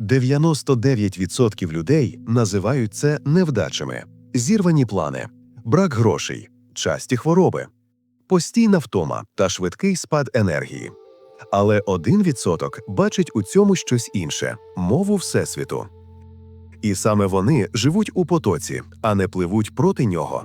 99% людей називають це невдачами, зірвані плани, брак грошей, часті хвороби, постійна втома та швидкий спад енергії. Але 1% бачить у цьому щось інше мову Всесвіту. І саме вони живуть у потоці, а не пливуть проти нього.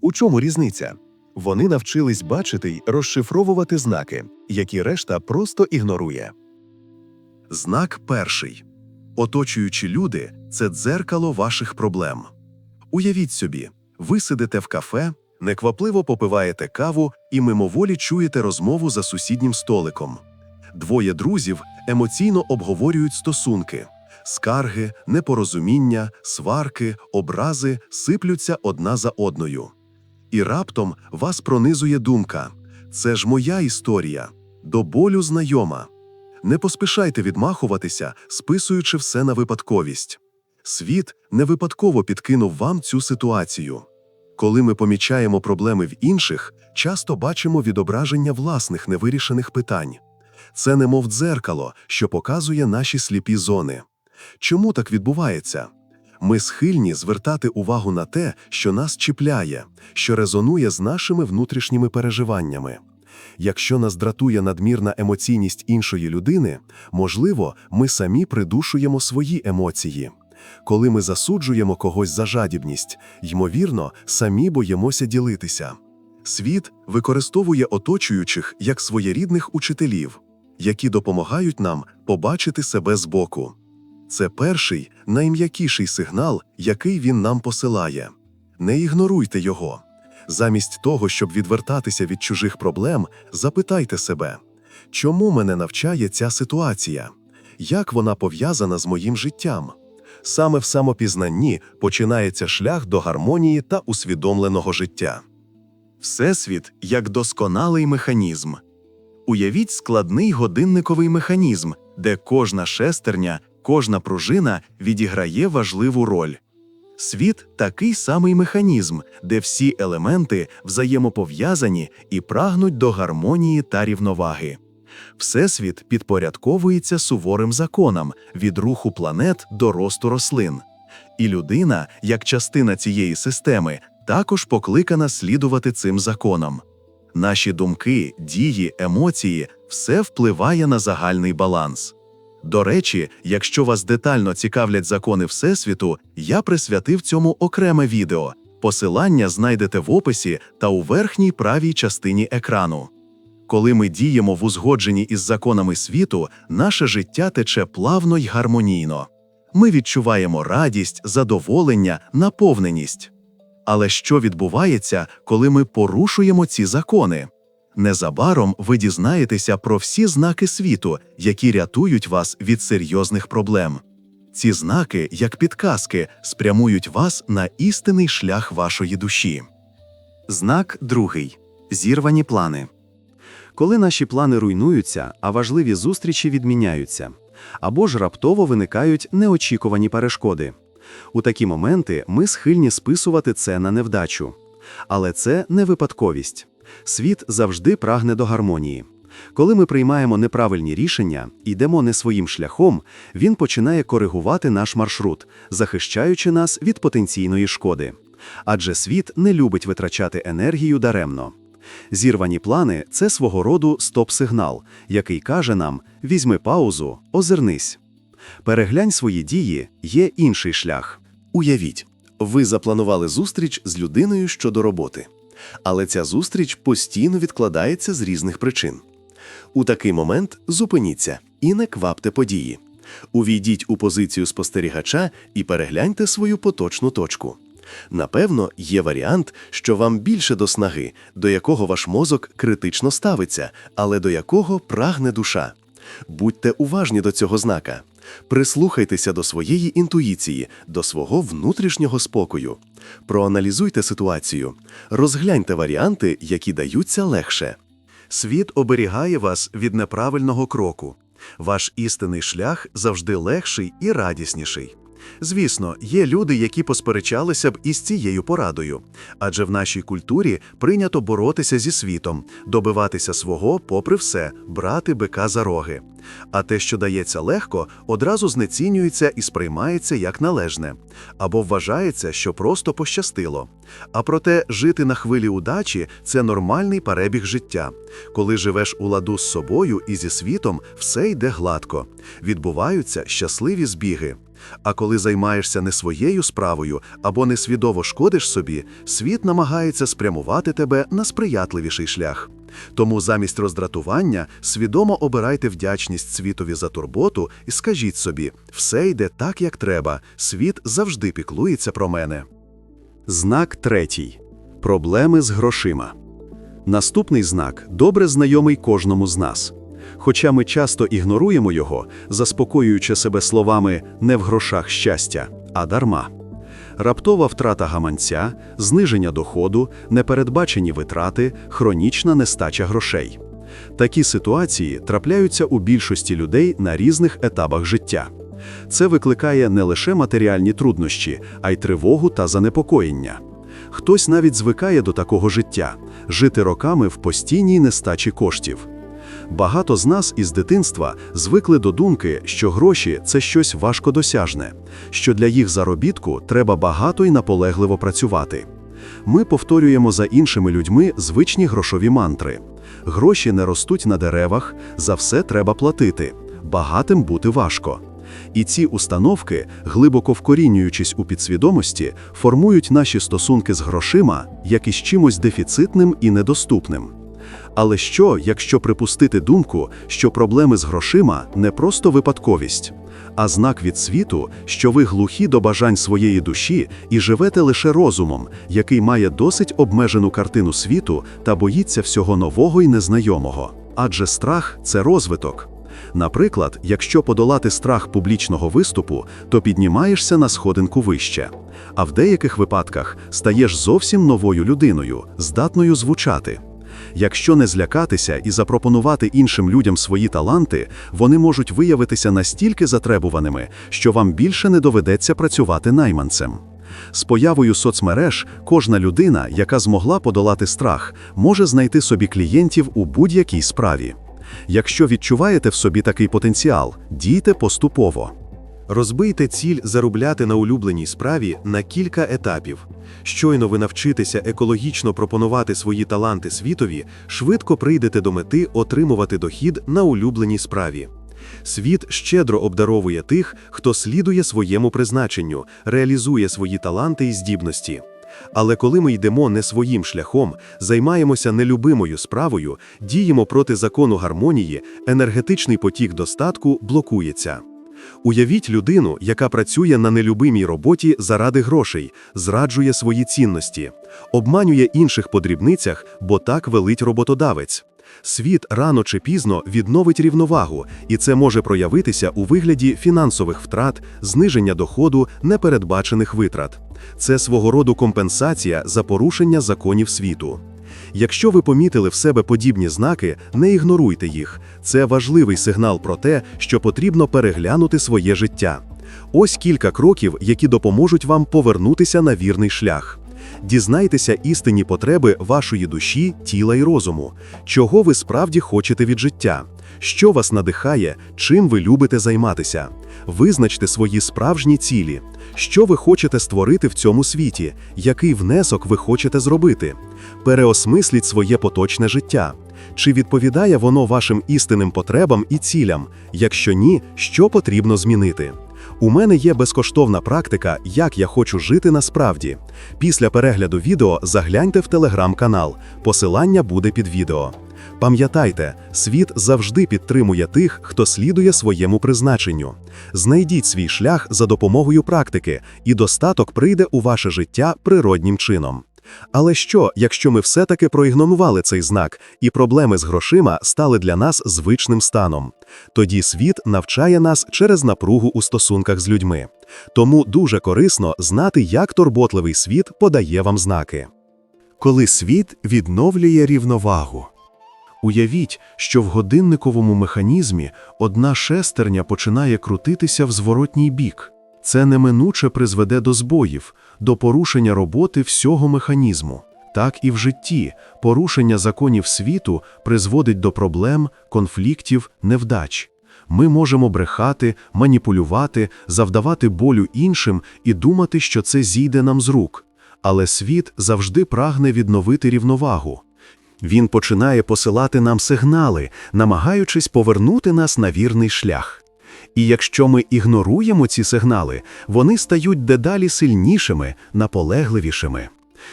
У чому різниця? Вони навчились бачити й розшифровувати знаки, які решта просто ігнорує. Знак перший. Оточуючі люди це дзеркало ваших проблем. Уявіть собі, ви сидите в кафе, неквапливо попиваєте каву і мимоволі чуєте розмову за сусіднім столиком. Двоє друзів емоційно обговорюють стосунки. Скарги, непорозуміння, сварки, образи сиплються одна за одною. І раптом вас пронизує думка: це ж моя історія, до болю знайома. Не поспішайте відмахуватися, списуючи все на випадковість. Світ не випадково підкинув вам цю ситуацію. Коли ми помічаємо проблеми в інших, часто бачимо відображення власних невирішених питань. Це немов дзеркало, що показує наші сліпі зони. Чому так відбувається? Ми схильні звертати увагу на те, що нас чіпляє, що резонує з нашими внутрішніми переживаннями. Якщо нас дратує надмірна емоційність іншої людини, можливо, ми самі придушуємо свої емоції. Коли ми засуджуємо когось за жадібність, ймовірно, самі боїмося ділитися. Світ використовує оточуючих як своєрідних учителів, які допомагають нам побачити себе збоку. Це перший, найм'якіший сигнал, який він нам посилає. Не ігноруйте його. Замість того, щоб відвертатися від чужих проблем, запитайте себе, чому мене навчає ця ситуація? Як вона пов'язана з моїм життям? Саме в самопізнанні починається шлях до гармонії та усвідомленого життя. Всесвіт як досконалий механізм. Уявіть складний годинниковий механізм, де кожна шестерня, кожна пружина відіграє важливу роль. Світ такий самий механізм, де всі елементи взаємопов'язані і прагнуть до гармонії та рівноваги. Всесвіт підпорядковується суворим законам від руху планет до росту рослин. І людина, як частина цієї системи, також покликана слідувати цим законам. Наші думки, дії, емоції все впливає на загальний баланс. До речі, якщо вас детально цікавлять закони Всесвіту, я присвятив цьому окреме відео. Посилання знайдете в описі та у верхній правій частині екрану. Коли ми діємо в узгодженні із законами світу, наше життя тече плавно й гармонійно. Ми відчуваємо радість, задоволення, наповненість. Але що відбувається, коли ми порушуємо ці закони? Незабаром ви дізнаєтеся про всі знаки світу, які рятують вас від серйозних проблем. Ці знаки, як підказки, спрямують вас на істинний шлях вашої душі. Знак другий зірвані плани. Коли наші плани руйнуються, а важливі зустрічі відміняються, або ж раптово виникають неочікувані перешкоди. У такі моменти ми схильні списувати це на невдачу. Але це не випадковість. Світ завжди прагне до гармонії. Коли ми приймаємо неправильні рішення йдемо не своїм шляхом, він починає коригувати наш маршрут, захищаючи нас від потенційної шкоди. Адже світ не любить витрачати енергію даремно. Зірвані плани це свого роду стоп-сигнал, який каже нам: візьми паузу, озирнись. Переглянь свої дії, є інший шлях. Уявіть, ви запланували зустріч з людиною щодо роботи. Але ця зустріч постійно відкладається з різних причин. У такий момент зупиніться і не квапте події. Увійдіть у позицію спостерігача і перегляньте свою поточну точку. Напевно, є варіант, що вам більше до снаги, до якого ваш мозок критично ставиться, але до якого прагне душа. Будьте уважні до цього знака. Прислухайтеся до своєї інтуїції, до свого внутрішнього спокою. Проаналізуйте ситуацію, розгляньте варіанти, які даються легше. Світ оберігає вас від неправильного кроку. Ваш істинний шлях завжди легший і радісніший. Звісно, є люди, які посперечалися б із цією порадою, адже в нашій культурі прийнято боротися зі світом, добиватися свого, попри все, брати бика за роги. А те, що дається легко, одразу знецінюється і сприймається як належне, або вважається, що просто пощастило. А проте жити на хвилі удачі це нормальний перебіг життя. Коли живеш у ладу з собою і зі світом, все йде гладко, відбуваються щасливі збіги. А коли займаєшся не своєю справою або несвідомо шкодиш собі, світ намагається спрямувати тебе на сприятливіший шлях. Тому замість роздратування свідомо обирайте вдячність світові за турботу і скажіть собі: все йде так, як треба, світ завжди піклується про мене. Знак третій. Проблеми з грошима. Наступний знак добре знайомий кожному з нас. Хоча ми часто ігноруємо його, заспокоюючи себе словами не в грошах щастя, а дарма. Раптова втрата гаманця, зниження доходу, непередбачені витрати, хронічна нестача грошей. Такі ситуації трапляються у більшості людей на різних етапах життя. Це викликає не лише матеріальні труднощі, а й тривогу та занепокоєння. Хтось навіть звикає до такого життя жити роками в постійній нестачі коштів. Багато з нас із дитинства звикли до думки, що гроші це щось важкодосяжне, що для їх заробітку треба багато і наполегливо працювати. Ми повторюємо за іншими людьми звичні грошові мантри. Гроші не ростуть на деревах, за все треба платити, багатим бути важко. І ці установки, глибоко вкорінюючись у підсвідомості, формують наші стосунки з грошима як із чимось дефіцитним і недоступним. Але що, якщо припустити думку, що проблеми з грошима не просто випадковість, а знак від світу, що ви глухі до бажань своєї душі і живете лише розумом, який має досить обмежену картину світу та боїться всього нового і незнайомого. Адже страх це розвиток. Наприклад, якщо подолати страх публічного виступу, то піднімаєшся на сходинку вище. А в деяких випадках стаєш зовсім новою людиною, здатною звучати. Якщо не злякатися і запропонувати іншим людям свої таланти, вони можуть виявитися настільки затребуваними, що вам більше не доведеться працювати найманцем. З появою соцмереж кожна людина, яка змогла подолати страх, може знайти собі клієнтів у будь-якій справі. Якщо відчуваєте в собі такий потенціал, дійте поступово. Розбийте ціль заробляти на улюбленій справі на кілька етапів. Щойно ви навчитеся екологічно пропонувати свої таланти світові, швидко прийдете до мети отримувати дохід на улюбленій справі. Світ щедро обдаровує тих, хто слідує своєму призначенню, реалізує свої таланти і здібності. Але коли ми йдемо не своїм шляхом, займаємося нелюбимою справою, діємо проти закону гармонії, енергетичний потік достатку блокується. Уявіть людину, яка працює на нелюбимій роботі заради грошей, зраджує свої цінності, обманює інших по дрібницях, бо так велить роботодавець. Світ рано чи пізно відновить рівновагу, і це може проявитися у вигляді фінансових втрат, зниження доходу, непередбачених витрат. Це свого роду компенсація за порушення законів світу. Якщо ви помітили в себе подібні знаки, не ігноруйте їх. Це важливий сигнал про те, що потрібно переглянути своє життя. Ось кілька кроків, які допоможуть вам повернутися на вірний шлях. Дізнайтеся істинні потреби вашої душі, тіла і розуму, чого ви справді хочете від життя, що вас надихає, чим ви любите займатися. Визначте свої справжні цілі, що ви хочете створити в цьому світі, який внесок ви хочете зробити. Переосмисліть своє поточне життя. Чи відповідає воно вашим істинним потребам і цілям? Якщо ні, що потрібно змінити? У мене є безкоштовна практика, як я хочу жити насправді. Після перегляду відео загляньте в телеграм-канал. Посилання буде під відео. Пам'ятайте, світ завжди підтримує тих, хто слідує своєму призначенню. Знайдіть свій шлях за допомогою практики, і достаток прийде у ваше життя природнім чином. Але що, якщо ми все-таки проігнорували цей знак, і проблеми з грошима стали для нас звичним станом? Тоді світ навчає нас через напругу у стосунках з людьми. Тому дуже корисно знати, як турботливий світ подає вам знаки. Коли світ відновлює рівновагу. Уявіть, що в годинниковому механізмі одна шестерня починає крутитися в зворотній бік. Це неминуче призведе до збоїв, до порушення роботи всього механізму. Так і в житті порушення законів світу призводить до проблем, конфліктів, невдач. Ми можемо брехати, маніпулювати, завдавати болю іншим і думати, що це зійде нам з рук. Але світ завжди прагне відновити рівновагу. Він починає посилати нам сигнали, намагаючись повернути нас на вірний шлях. І якщо ми ігноруємо ці сигнали, вони стають дедалі сильнішими, наполегливішими.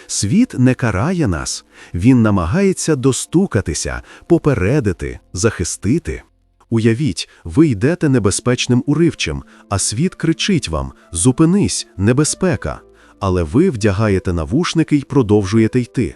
Світ не карає нас, він намагається достукатися, попередити, захистити. Уявіть, ви йдете небезпечним уривчем, а світ кричить вам «Зупинись, небезпека!» Але ви вдягаєте навушники й продовжуєте йти.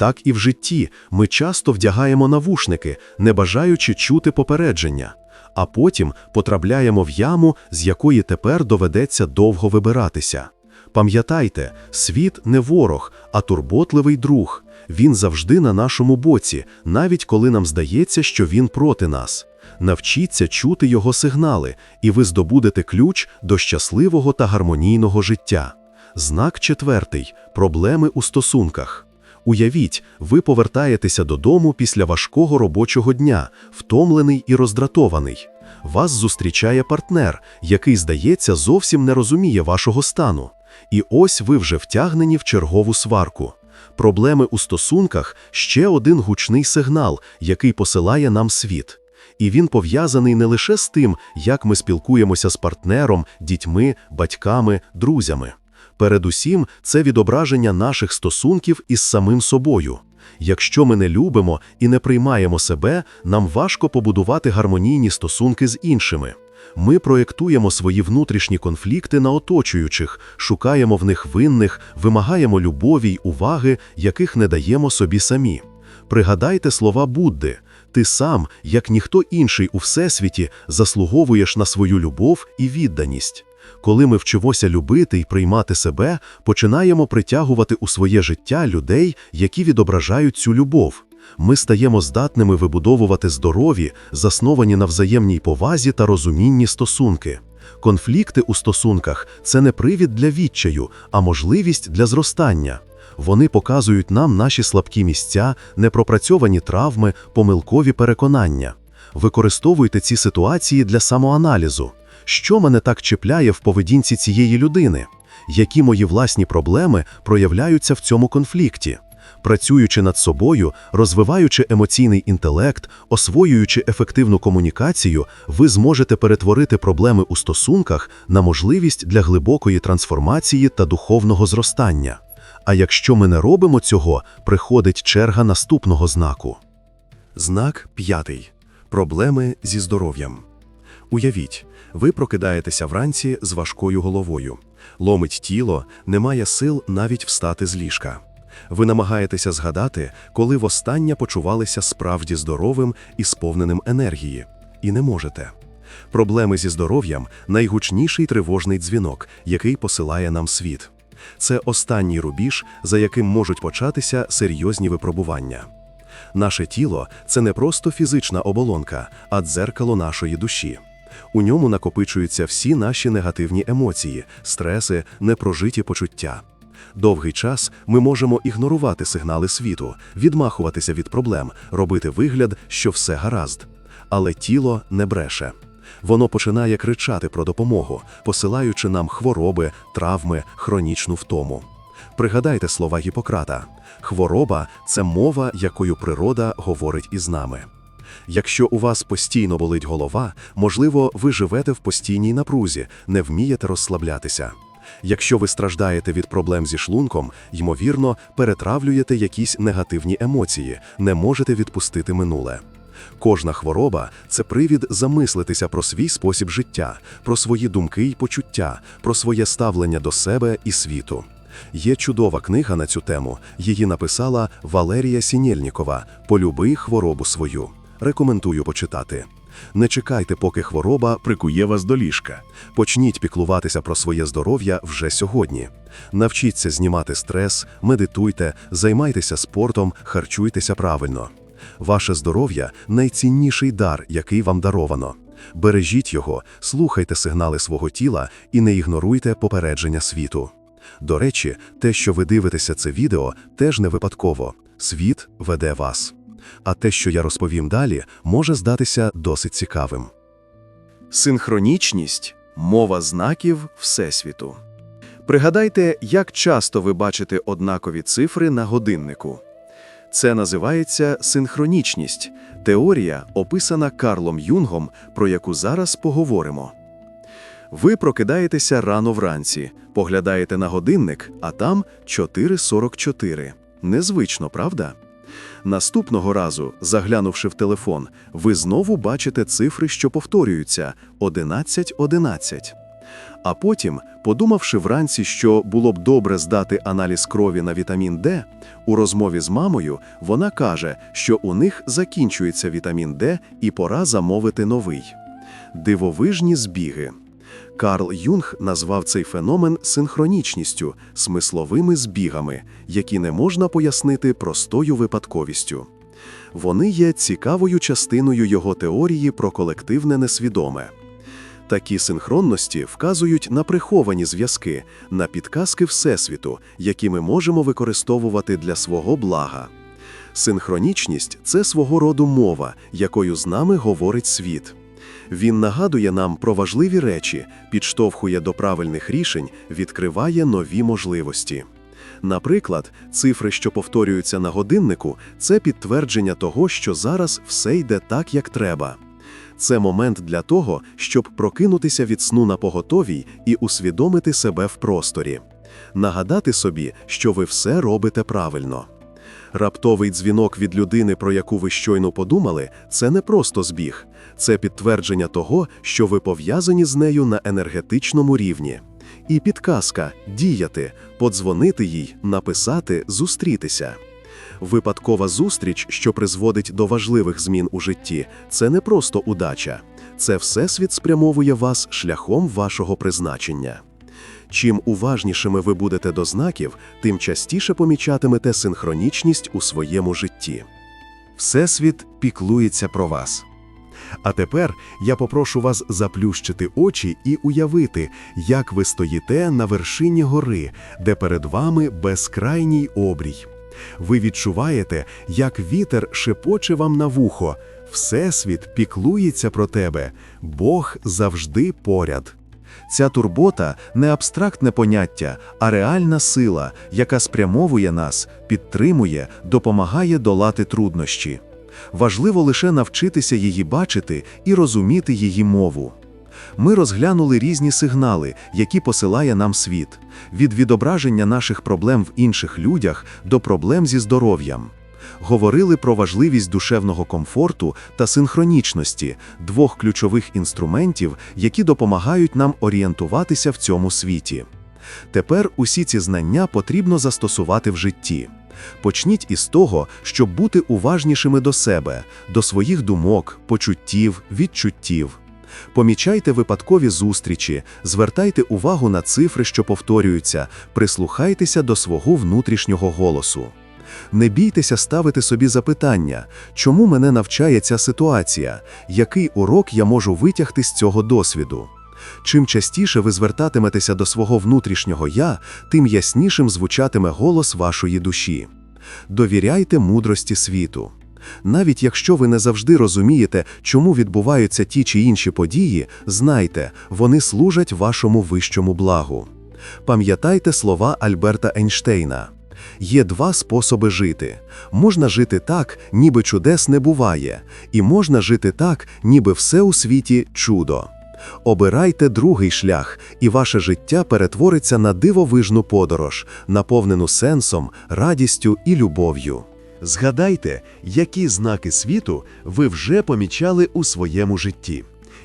Так і в житті ми часто вдягаємо навушники, не бажаючи чути попередження, а потім потрапляємо в яму, з якої тепер доведеться довго вибиратися. Пам'ятайте, світ не ворог, а турботливий друг. Він завжди на нашому боці, навіть коли нам здається, що він проти нас. Навчіться чути його сигнали, і ви здобудете ключ до щасливого та гармонійного життя. Знак четвертий проблеми у стосунках. Уявіть, ви повертаєтеся додому після важкого робочого дня, втомлений і роздратований. Вас зустрічає партнер, який, здається, зовсім не розуміє вашого стану. І ось ви вже втягнені в чергову сварку. Проблеми у стосунках ще один гучний сигнал, який посилає нам світ. І він пов'язаний не лише з тим, як ми спілкуємося з партнером, дітьми, батьками, друзями. Передусім, це відображення наших стосунків із самим собою. Якщо ми не любимо і не приймаємо себе, нам важко побудувати гармонійні стосунки з іншими. Ми проєктуємо свої внутрішні конфлікти на оточуючих, шукаємо в них винних, вимагаємо любові й уваги, яких не даємо собі самі. Пригадайте слова Будди ти сам, як ніхто інший у всесвіті, заслуговуєш на свою любов і відданість. Коли ми вчимося любити і приймати себе, починаємо притягувати у своє життя людей, які відображають цю любов. Ми стаємо здатними вибудовувати здорові, засновані на взаємній повазі та розумінні стосунки. Конфлікти у стосунках це не привід для відчаю, а можливість для зростання. Вони показують нам наші слабкі місця, непропрацьовані травми, помилкові переконання. Використовуйте ці ситуації для самоаналізу. Що мене так чіпляє в поведінці цієї людини? Які мої власні проблеми проявляються в цьому конфлікті? Працюючи над собою, розвиваючи емоційний інтелект, освоюючи ефективну комунікацію, ви зможете перетворити проблеми у стосунках на можливість для глибокої трансформації та духовного зростання. А якщо ми не робимо цього, приходить черга наступного знаку. Знак п'ятий. Проблеми зі здоров'ям. Уявіть, ви прокидаєтеся вранці з важкою головою. Ломить тіло, немає сил навіть встати з ліжка. Ви намагаєтеся згадати, коли востаннє почувалися справді здоровим і сповненим енергії. І не можете. Проблеми зі здоров'ям найгучніший тривожний дзвінок, який посилає нам світ. Це останній рубіж, за яким можуть початися серйозні випробування. Наше тіло це не просто фізична оболонка, а дзеркало нашої душі. У ньому накопичуються всі наші негативні емоції, стреси, непрожиті почуття. Довгий час ми можемо ігнорувати сигнали світу, відмахуватися від проблем, робити вигляд, що все гаразд. Але тіло не бреше. Воно починає кричати про допомогу, посилаючи нам хвороби, травми, хронічну втому. Пригадайте слова Гіппократа: хвороба це мова, якою природа говорить із нами. Якщо у вас постійно болить голова, можливо, ви живете в постійній напрузі, не вмієте розслаблятися. Якщо ви страждаєте від проблем зі шлунком, ймовірно, перетравлюєте якісь негативні емоції, не можете відпустити минуле. Кожна хвороба це привід замислитися про свій спосіб життя, про свої думки й почуття, про своє ставлення до себе і світу. Є чудова книга на цю тему. Її написала Валерія Сінєльнікова Полюби хворобу свою. Рекомендую почитати. Не чекайте, поки хвороба прикує вас до ліжка. Почніть піклуватися про своє здоров'я вже сьогодні. Навчіться знімати стрес, медитуйте, займайтеся спортом, харчуйтеся правильно. Ваше здоров'я найцінніший дар, який вам даровано. Бережіть його, слухайте сигнали свого тіла і не ігноруйте попередження світу. До речі, те, що ви дивитеся це відео, теж не випадково. Світ веде вас. А те, що я розповім далі, може здатися досить цікавим. Синхронічність мова знаків Всесвіту. Пригадайте, як часто ви бачите однакові цифри на годиннику. Це називається синхронічність, теорія, описана Карлом Юнгом, про яку зараз поговоримо. Ви прокидаєтеся рано вранці, поглядаєте на годинник, а там 4.44. Незвично, правда? Наступного разу, заглянувши в телефон, ви знову бачите цифри, що повторюються 11.11. А потім, подумавши вранці, що було б добре здати аналіз крові на вітамін Д, у розмові з мамою вона каже, що у них закінчується вітамін Д і пора замовити новий. Дивовижні збіги. Карл Юнг назвав цей феномен синхронічністю, смисловими збігами, які не можна пояснити простою випадковістю. Вони є цікавою частиною його теорії про колективне несвідоме. Такі синхронності вказують на приховані зв'язки, на підказки Всесвіту, які ми можемо використовувати для свого блага. Синхронічність це свого роду мова, якою з нами говорить світ. Він нагадує нам про важливі речі, підштовхує до правильних рішень, відкриває нові можливості. Наприклад, цифри, що повторюються на годиннику, це підтвердження того, що зараз все йде так, як треба. Це момент для того, щоб прокинутися від сну на поготовій і усвідомити себе в просторі, нагадати собі, що ви все робите правильно. Раптовий дзвінок від людини, про яку ви щойно подумали, це не просто збіг, це підтвердження того, що ви пов'язані з нею на енергетичному рівні. І підказка діяти, подзвонити їй, написати, зустрітися. Випадкова зустріч, що призводить до важливих змін у житті, це не просто удача, це всесвіт спрямовує вас шляхом вашого призначення. Чим уважнішими ви будете до знаків, тим частіше помічатимете синхронічність у своєму житті. Всесвіт піклується про вас. А тепер я попрошу вас заплющити очі і уявити, як ви стоїте на вершині гори, де перед вами безкрайній обрій. Ви відчуваєте, як вітер шепоче вам на вухо. Всесвіт піклується про тебе, Бог завжди поряд. Ця турбота не абстрактне поняття, а реальна сила, яка спрямовує нас, підтримує, допомагає долати труднощі. Важливо лише навчитися її бачити і розуміти її мову. Ми розглянули різні сигнали, які посилає нам світ, від відображення наших проблем в інших людях до проблем зі здоров'ям. Говорили про важливість душевного комфорту та синхронічності, двох ключових інструментів, які допомагають нам орієнтуватися в цьому світі. Тепер усі ці знання потрібно застосувати в житті. Почніть із того, щоб бути уважнішими до себе, до своїх думок, почуттів, відчуттів. Помічайте випадкові зустрічі, звертайте увагу на цифри, що повторюються, прислухайтеся до свого внутрішнього голосу. Не бійтеся ставити собі запитання, чому мене навчає ця ситуація, який урок я можу витягти з цього досвіду. Чим частіше ви звертатиметеся до свого внутрішнього я, тим яснішим звучатиме голос вашої душі. Довіряйте мудрості світу. Навіть якщо ви не завжди розумієте, чому відбуваються ті чи інші події, знайте, вони служать вашому вищому благу. Пам'ятайте слова Альберта Ейнштейна. Є два способи жити. Можна жити так, ніби чудес не буває, і можна жити так, ніби все у світі чудо. Обирайте другий шлях, і ваше життя перетвориться на дивовижну подорож, наповнену сенсом, радістю і любов'ю. Згадайте, які знаки світу ви вже помічали у своєму житті.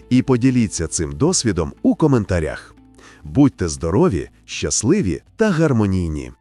І поділіться цим досвідом у коментарях. Будьте здорові, щасливі та гармонійні!